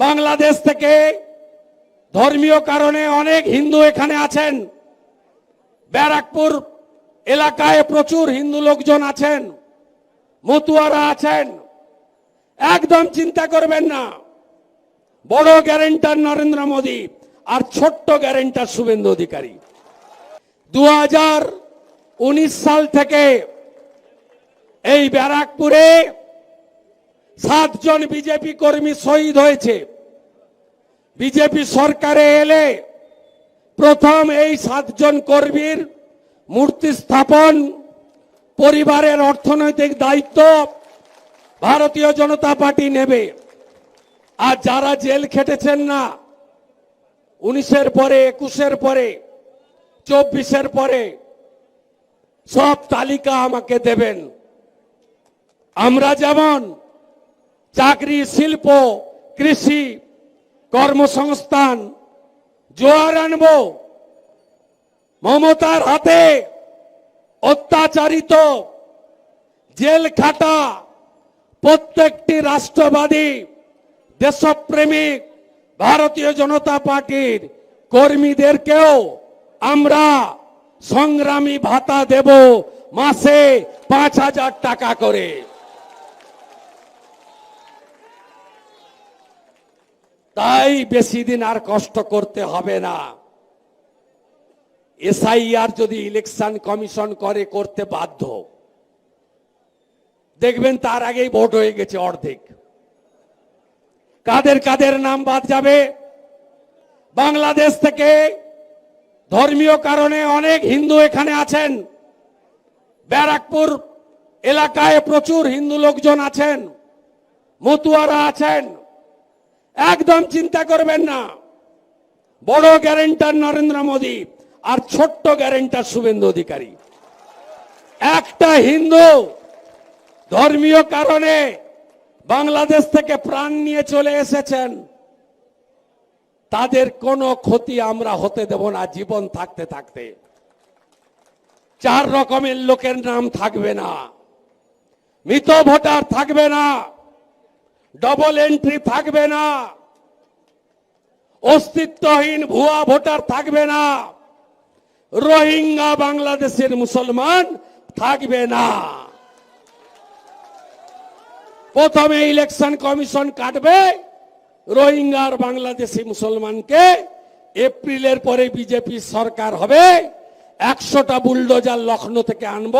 বাংলাদেশ থেকে ধর্মীয় কারণে অনেক হিন্দু এখানে আছেন। ব্যারাকপুর এলাকায় প্রচুর হিন্দু লোকজন আছেন। মতুয়ারা আছেন। একদম চিন্তা করবেন না। বড় গ্যারেন্টার নরেন্দ্র মোদী আর ছোট্ট গ্যারেন্টার শুভেন্দু অধিকারী। দু হাজার উনিশ সাল থেকে এই ব্যারাকপুরে সাতজন বিজেপি কর্মী শহীদ হয়েছে। বিজেপি সরকারে এলে প্রথম এই সাতজন কর্মীর মূর্তি স্থাপন, পরিবারের অর্থনৈতিক দায়িত্ব ভারতীয় জনতা পার্টি নেবে। আর যারা জেল খেটেছেন না, উনিশের পরে, একুশের পরে, চব্বিশের পরে সব তালিকা আমাকে দেবেন। আমরা যেমন চাকরি, শিল্প, কৃষি, কর্মসংস্থান, জোয়ার আনব। মমতার হাতে অত্যাচারিত জেল খাটা প্রত্যেকটি রাষ্ট্রবাদী দেশপ্রেমিক ভারতীয় জনতা পার্টির কর্মীদেরকেও আমরা সংগ্রামী ভাতা দেব মাসে পাঁচ হাজার টাকা করে। তাই বেশি দিন আর কষ্ট করতে হবে না। এসআইআর যদি ইলেকশন কমিশন করে, করতে বাধ্য। দেখবেন তার আগেই ভোট হয়ে গেছে অর্ধেক। কাদের কাদের নাম বাদ যাবে? বাংলাদেশ থেকে ধর্মীয় কারণে অনেক হিন্দু এখানে আছেন। ব্যারাকপুর এলাকায় প্রচুর হিন্দু লোকজন আছেন। মতুয়ারা আছেন। একদম চিন্তা করবেন না। বড় গ্যারেন্টার নরেন্দ্র মোদী আর ছোট্ট গ্যারেন্টার শুভেন্দু অধিকারী। একটা হিন্দু ধর্মীয় কারণে বাংলাদেশ থেকে প্রাণ নিয়ে চলে এসেছেন। তাদের কোনো ক্ষতি আমরা হতে দেব না জীবন থাকতে থাকতে। চার রকমের লোকের নাম থাকবে না। মৃত ভোটার থাকবে না। ডবল এন্ট্রি থাকবে না। অস্তিত্বহীন ভুয়া ভোটার থাকবে না। রোহিঙ্গা বাংলাদেশের মুসলমান থাকবে না। প্রথমে ইলেকশন কমিশন কাটবে। রোহিঙ্গার বাংলাদেশি মুসলমানকে এপ্রিলের পরে বিজেপি সরকার হবে। একশোটা বুলডোজার লখনৌ থেকে আনব।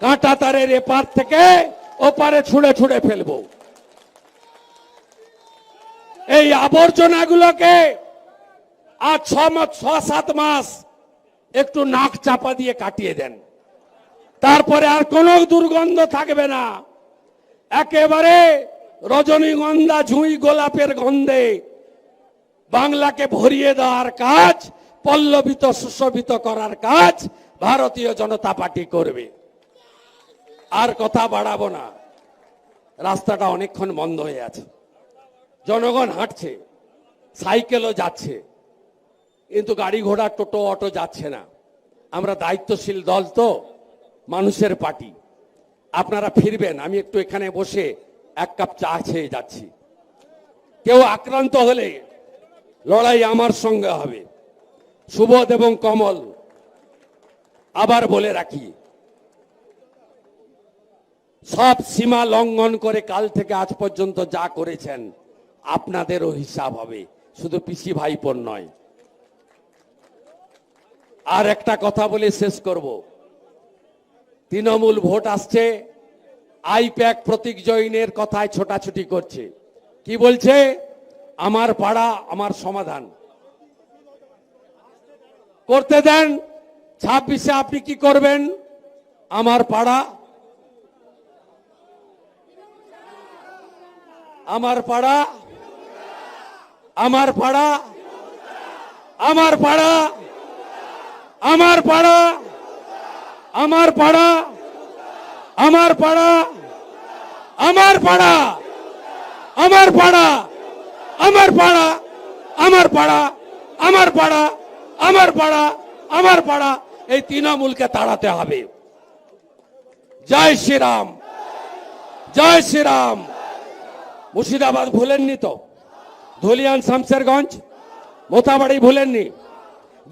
কাঁটা তারের এপার থেকে ওপারে ছুঁড়ে ছুঁড়ে ফেলব। এই আবর্জনাগুলোকে আর ছ মাস, ছ, সাত মাস একটু নাক চাপা দিয়ে কাটিয়ে দেন। তারপরে আর কোনো দুর্গন্ধ থাকবে না। একেবারে রজনীগন্ধা, ঝুঁই গোলাপের গন্ধে বাংলাকে ভরিয়ে দেওয়ার কাজ, পল্লবিত, সুশোভিত করার কাজ ভারতীয় জনতা পার্টি করবে। আর কথা বাড়াবো না। রাস্তাটা অনেকক্ষণ বন্ধ হয়ে আছে। জনগণ হাঁটছে, সাইকেলও যাচ্ছে, কিন্তু গাড়ি ঘোড়া, টোটো, অটো যাচ্ছে না। আমরা দায়িত্বশীল দল তো, মানুষের পার্টি। আপনারা ফিরবেন, আমি একটু এখানে বসে এক কাপ চা খেয়ে যাচ্ছি। কেউ আক্রান্ত হলে লড়াই আমার সঙ্গে হবে। সুবোধ এবং কমল, আবার বলে রাখি, সব সীমা লঙ্ঘন করে কাল থেকে আজ পর্যন্ত যা করেছেন আপনাদেরও হিসাব হবে। শুধু পিসি ভাইপোর নয়। আর একটা কথা বলে শেষ করব। তৃণমূল ভোট আসছে, আইপ্যাক প্রতীক জৈনের কথায় ছোটাছুটি করছে। কি বলছে? আমার পাড়া, আমার সমাধান। করতে দেন, ছাব্বিশে আপনি কি করবেন? আমার পাড়া। আমার পাড়া। আমার পাড়া আমার পাড়া আমার পাড়া আমার পাড়া আমার পাড়া আমার পাড়া আমার পাড়া আমার পাড়া আমার পাড়া আমার পাড়া আমার পাড়া আমার পাড়া এই তৃণমূলকে তাড়াতে হবে জয় শ্রীরাম জয় শ্রীরাম মুর্শিদাবাদ ভুলেননি তো ধুলিয়ান শামসেরগঞ্জ, মোতাবাড়ি ভুলেননি।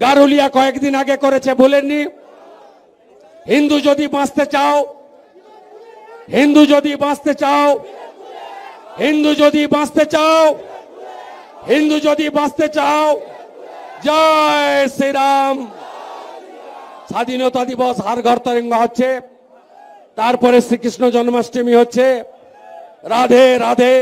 গারুলিয়া কয়েকদিন আগে করেছে ভুলেননি। হিন্দু যদি বাঁচতে চাও, হিন্দু যদি বাঁচতে চাও, হিন্দু যদি বাঁচতে চাও, হিন্দু যদি বাঁচতে চাও, জয় শ্রীরাম। স্বাধীনতা দিবস হার ঘর তরঙ্গা হচ্ছে, তারপরে শ্রীকৃষ্ণ জন্মাষ্টমী হচ্ছে। রাধে রাধে।